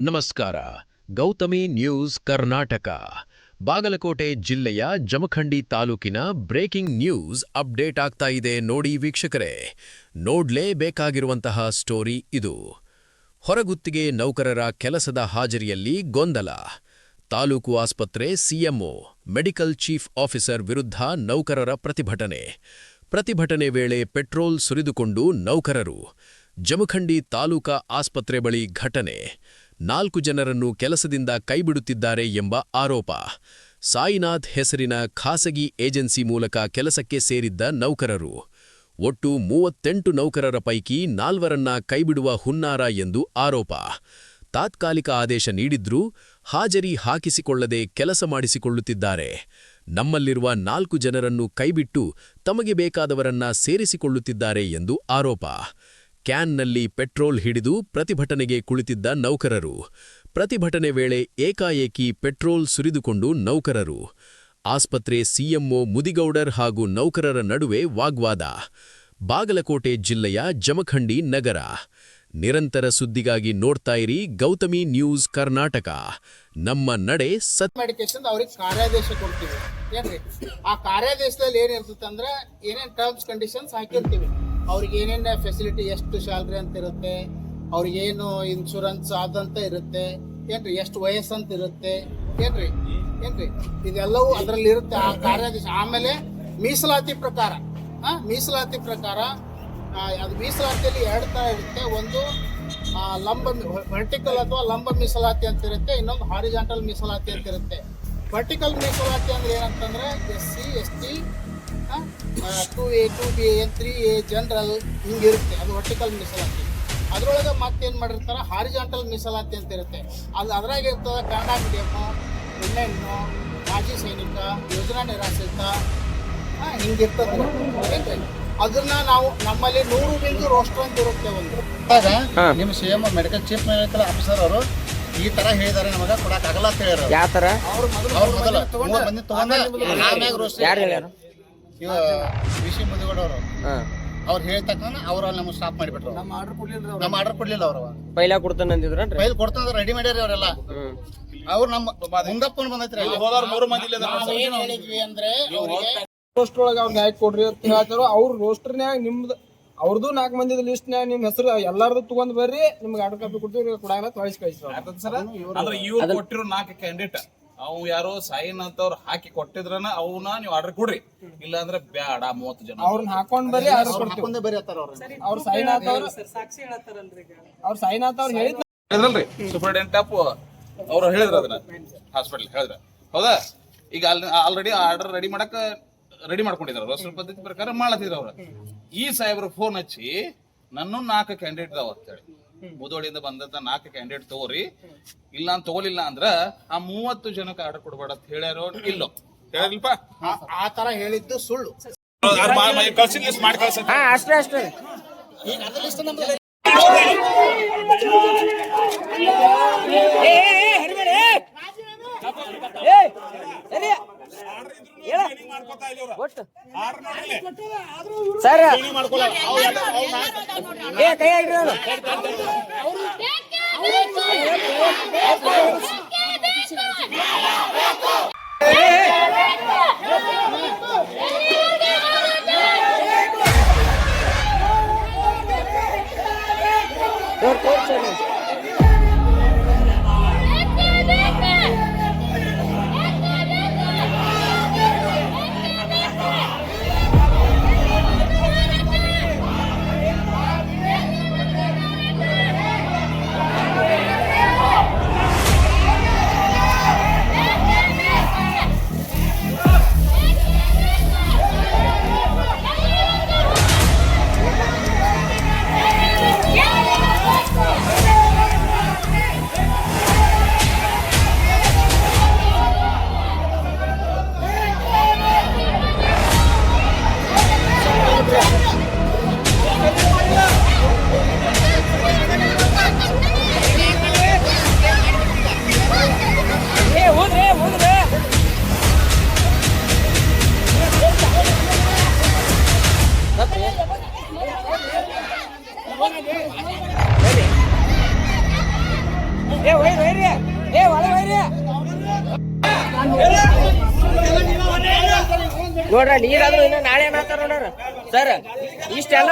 ನಮಸ್ಕಾರ. ಗೌತಮಿ ನ್ಯೂಸ್ ಕರ್ನಾಟಕ. ಬಾಗಲಕೋಟೆ ಜಿಲ್ಲೆಯ ಜಮಖಂಡಿ ತಾಲೂಕಿನ ಬ್ರೇಕಿಂಗ್ ನ್ಯೂಸ್ ಅಪ್ಡೇಟ್ ಆಗ್ತಾ ಇದೆ ನೋಡಿ ವೀಕ್ಷಕರೇ. ನೋಡ್ಲೇಬೇಕಾಗಿರುವಂತಹ ಸ್ಟೋರಿ ಇದು. ಹೊರಗುತ್ತಿಗೆ ನೌಕರರ ಕೆಲಸದ ಹಾಜರಿಯಲ್ಲಿ ಗೊಂದಲ. ತಾಲೂಕು ಆಸ್ಪತ್ರೆ ಸಿಎಂಒ, ಮೆಡಿಕಲ್ ಚೀಫ್ ಆಫೀಸರ್ ವಿರುದ್ಧ ನೌಕರರ ಪ್ರತಿಭಟನೆ. ಪ್ರತಿಭಟನೆ ವೇಳೆ ಪೆಟ್ರೋಲ್ ಸುರಿದುಕೊಂಡು ನೌಕರರು. ಜಮಖಂಡಿ ತಾಲೂಕಾ ಆಸ್ಪತ್ರೆ ಬಳಿ ಘಟನೆ. ನಾಲ್ಕು ಜನರನ್ನು ಕೆಲಸದಿಂದ ಕೈಬಿಡುತ್ತಿದ್ದಾರೆ ಎಂಬ ಆರೋಪ. ಸಾಯಿನಾಥ್ ಹೆಸರಿನ ಖಾಸಗಿ ಏಜೆನ್ಸಿ ಮೂಲಕ ಕೆಲಸಕ್ಕೆ ಸೇರಿದ್ದ ನೌಕರರು. ಒಟ್ಟು ಮೂವತ್ತೆಂಟು ನೌಕರರ ಪೈಕಿ ನಾಲ್ವರನ್ನ ಕೈಬಿಡುವ ಹುನ್ನಾರ ಎಂದು ಆರೋಪ. ತಾತ್ಕಾಲಿಕ ಆದೇಶ ನೀಡಿದ್ರೂ ಹಾಜರಿ ಹಾಕಿಸಿಕೊಳ್ಳದೆ ಕೆಲಸ ಮಾಡಿಸಿಕೊಳ್ಳುತ್ತಿದ್ದಾರೆ. ನಮ್ಮಲ್ಲಿರುವ ನಾಲ್ಕು ಜನರನ್ನು ಕೈಬಿಟ್ಟು ತಮಗೆ ಬೇಕಾದವರನ್ನ ಸೇರಿಸಿಕೊಳ್ಳುತ್ತಿದ್ದಾರೆ ಎಂದು ಆರೋಪ. ಕ್ಯಾನ್ನಲ್ಲಿ ಪೆಟ್ರೋಲ್ ಹಿಡಿದು ಪ್ರತಿಭಟನೆಗೆ ಕುಳಿತಿದ್ದ ನೌಕರರು. ಪ್ರತಿಭಟನೆ ವೇಳೆ ಏಕಾಏಕಿ ಪೆಟ್ರೋಲ್ ಸುರಿದುಕೊಂಡು ನೌಕರರು. ಆಸ್ಪತ್ರೆ ಸಿಎಂಒ ಮುದಿಗೌಡರ್ ಹಾಗೂ ನೌಕರರ ನಡುವೆ ವಾಗ್ವಾದ. ಬಾಗಲಕೋಟೆ ಜಿಲ್ಲೆಯ ಜಮಖಂಡಿ ನಗರ. ನಿರಂತರ ಸುದ್ದಿಗಾಗಿ ನೋಡ್ತಾ ಇರಿ ಗೌತಮಿ ನ್ಯೂಸ್ ಕರ್ನಾಟಕ. ನಮ್ಮ ನಡೆ ಸತ್ ಅವ್ರಿಗೆ ಕಾರ್ಯಾದೇಶ ಕೊಡ್ತೀವಿ. ಏನ್ರಿ? ಆ ಕಾರ್ಯಾದೇಶದಲ್ಲಿ ಏನಿರ್ತದೆ ಅಂದ್ರೆ ಏನೇನ್ ಟರ್ಮ್ಸ್ ಕಂಡೀಷನ್ಸ್ ಹಾಕಿರ್ತೀವಿ. ಅವ್ರಿಗೆ ಏನೇನು ಫೆಸಿಲಿಟಿ ಎಷ್ಟು ಸ್ಯಾಲ್ರಿ ಅಂತ ಇರುತ್ತೆ, ಅವ್ರಿಗೆ ಏನು ಇನ್ಶೂರೆನ್ಸ್ ಆದಂತ ಇರುತ್ತೆ, ಏನ್ರಿ, ಎಷ್ಟು ವಯಸ್ಸಂತ ಇರುತ್ತೆ, ಏನ್ರಿ ಏನ್ರಿ, ಇದೆಲ್ಲವೂ ಅದರಲ್ಲಿ ಇರುತ್ತೆ. ಆ ಕಾರ್ಯಾದೇಶ ಆಮೇಲೆ ಮೀಸಲಾತಿ ಪ್ರಕಾರ, ಆ, ಮೀಸಲಾತಿ ಪ್ರಕಾರ ಅದು ಮೀಸಲಾತಿಯಲ್ಲಿ ಎರಡು ತರ ಇರುತ್ತೆ. ಒಂದು ಲಂಬ ವರ್ಟಿಕಲ್ ಅಥವಾ ಲಂಬ ಮೀಸಲಾತಿ ಅಂತ ಇರುತ್ತೆ, ಇನ್ನೊಂದು ಹಾರಿಜಾಂಟಲ್ ಮೀಸಲಾತಿ ಅಂತ ಇರುತ್ತೆ. ವರ್ಟಿಕಲ್ ಮೀಸಲಾತಿ ಅಂದ್ರೆ ಏನಂತಂದ್ರೆ S C S T two A two B and three A general ಹಿಂಗಿರುತ್ತೆ. ಅದು ವರ್ಟಿಕಲ್ ಮೀಸಲಾತಿ. ಅದರೊಳಗೆ ಮತ್ತೇನು ಮಾಡಿರ್ತಾರೆ? ಹಾರಿಜಾಂಟಲ್ ಮೀಸಲಾತಿ ಅಂತ ಇರುತ್ತೆ. ಅದು ಅದ್ರಾಗ ಇರ್ತದೆ ಕನ್ನಡ ಮೀಡಿಯಮ್ಮು ಹೆಣ್ಣೆಣ್ಣು ಮಾಜಿ ಸೈನಿಕ ಯೋಜನಾ ನಿರಾಶ್ರಿತ. ಹಿಂಗೆ ಇರ್ತದೆ ಏನ್ರಿ? ಅದನ್ನ ನಾವು ನಮ್ಮಲ್ಲಿ ನೂರು ಬಿಂದು ರೋಸ್ಟರ್ ಅಂತ ಇರುತ್ತೆ ಒಂದು. ನಿಮ್ಮ C M medical chief medical officer ಅವರು ಈ ತರ ಹೇಳಿದಾರೆ ನಮಗ ಕೊಡಕ್ ಆಗಲ್ಲ ಅಂತ ಹೇಳಿದ್ರು ಯಾವ ತರ? ಅವ್ರು ಮೊದಲು ಅವ್ರು ಮಂದಿ ತಗೊಂಡ ಆಮ್ಯಾಗ ರೋಸ್ಟರ್ ಯಾರು ಹೇಳ್ಯಾರ ಇವ ವಿಶಿ ಮುದಿಗೌಡ ಅವರು ಹಾ ಅವ್ರು ಅಲ್ಲಿ ನಮ್ಗೆ ಸ್ಟಾಪ್ ಮಾಡಿಬಿಟ್ರು. ನಮ್ಮ ಆರ್ಡರ್ ಕೊಡ್ಲಿಲ್ಲ ನಮ್ಮ ಆರ್ಡರ್ ಕೊಡ್ಲಿಲ್ಲ ಅವರು ಪೈಲ ಕೊಡ್ತಾನೆ ಅಂದಿದ್ರ ಪೈಲ್ ಕೊಡ್ತಂದ್ರೆ ರೆಡಿ ಮಾಡ್ಯಾರ ಅವರೆಲ್ಲ. ಅವ್ರು ನಮ್ಮ ಮುಂದಪ್ಪನ ಬಂದೈತ್ರಿ. ನಾವ್ ಏನ್ ಹೇಳಿದ್ವಿ ಅಂದ್ರೆ ರೋಸ್ಟರ್ ಒಳಗೆ ಅವ್ರಿಗೆ ನ್ಯಾಯ ಕೊಡ್ರಿ ಅಂತ ಹೇಳ್ತಾರೋ ಅವ್ರ ರೋಸ್ಟರ್ನ್ಯಾಗ ನಿಮ್ದು ಅವ್ರದ್ದು ನಾಲ್ಕು ಮಂದಿದ ಲಿಸ್ಟ್ನ್ಯಾಗ ನಿಮ್ಮ ಹೆಸರು ಎಲ್ಲಾರ್ದು ತಗೊಂಡ್ ಬರ್ರಿ ನಿಮ್ಗೆ ಆರ್ಡರ್ ಕಾಪಿ ಕೊಡ್ತೀವಿ ಕಳಿಸ್ರಿ ಯಾಕಂದ್ರೆ ಅಂದ್ರೆ ಇವ್ರು ಕೊಟ್ಟಿರೋ ನಾಲ್ಕು ಕ್ಯಾಂಡಿಡೇಟ್ ಅವ್ ಯಾರೋ ಸೈನ್ ಅಂತವ್ರು ಹಾಕಿ ಕೊಟ್ಟಿದ್ರನ ಅವನ್ನ ನೀವು ಆರ್ಡರ್ ಕೊಡ್ರಿ. ಇಲ್ಲ ಅಂದ್ರೆ ಬ್ಯಾಡ ಮೂವತ್ತು ಜನ. ಅವ್ರನ್ನ ಹಾಕೊಂಡ್ ಆರ್ಡರ್ ಕೊಡ್ತೀವಿ. ಬರೀ ಹತ್ತಾರ ಅವ್ರು ಸೈನ್ ಆತವ್ರು ಅವ್ರ ಸೈನ್ ಅಂತ ಹೇಳಿದ್ ಹೇಳಿದ್ರಲ್ರಿ. ಸೂಪರ್ಡೆಂಟ್ ಟಾಪ್ ಅವ್ರು ಹೇಳಿದ್ರ ಅದನ್ನ. ಹಾಸ್ಪಿಟಲ್ ಹೇಳಿದ್ರ. ಹೌದಾ? ಈಗ ಅಲ್ಲಿ ಆಲ್ರೆಡಿ ಆರ್ಡರ್ ರೆಡಿ ಮಾಡಕ್ ರೆಡಿ ಮಾಡ್ಕೊಂಡಿದ್ದಾರೆ ರೋಸ್ಟರ್ ಪದ್ಧತಿ ಪ್ರಕಾರ ಮಾಡತ್ತಿದ್ರು ಅವ್ರ. ಈ ಸಾಹೇಬ್ರ ಫೋನ್ ಹಚ್ಚಿ ನನ್ನ ನಾಲ್ಕು ಕ್ಯಾಂಡಿಡೇಟ್ ಅದಾವ ಅಂತೇಳಿ. ಮುದೋಳಿಯಿಂದ ಬಂದಂತ ನಾಲ್ಕು ಕ್ಯಾಂಡಿಡೇಟ್ ತಗೋರಿ ಇಲ್ಲ ಅಂತ ತಗೋಲಿಲ್ಲ ಅಂದ್ರ ಆ ಮೂವತ್ತು ಜನಕ್ಕೆ ಆರ್ಡರ್ ಕೊಡ್ಬೇಡ ಅಂತ ಹೇಳ್ಯಾರೋ ಇಲ್ಲೋ ಹೇಳಿಲ್ಪ ಆ- ತರ ಹೇಳಿದ್ದು ಸುಳ್ಳು ಕಳ್ಸಿ ಲಿಸ್ಟ್ ಮಾಡಿ ಕಳ್ಸ ಹಾ ಅಷ್ಟೇ ಅಷ್ಟೇ ಈಗ ಅದ್ರ ಲಿಸ್ಟ್ ನಮ್ದು ಸರ್ ಏ ಕೈ ಹಾಕ್ರಿ ಅವ್ನು. ಇವ್ರು ತೋರ್ಸು. ಒಯ್ರಿ ಏ ಒಳಗೆ ಒಯ್ರಿ ನೋಡ್ರ ನೀರಾದ್ರೂ ಇನ್ನ ನಾಳೆ ಮಾತಾಡ ನೋಡ್ರ. ಸರ್ ಇಷ್ಟೆಲ್ಲ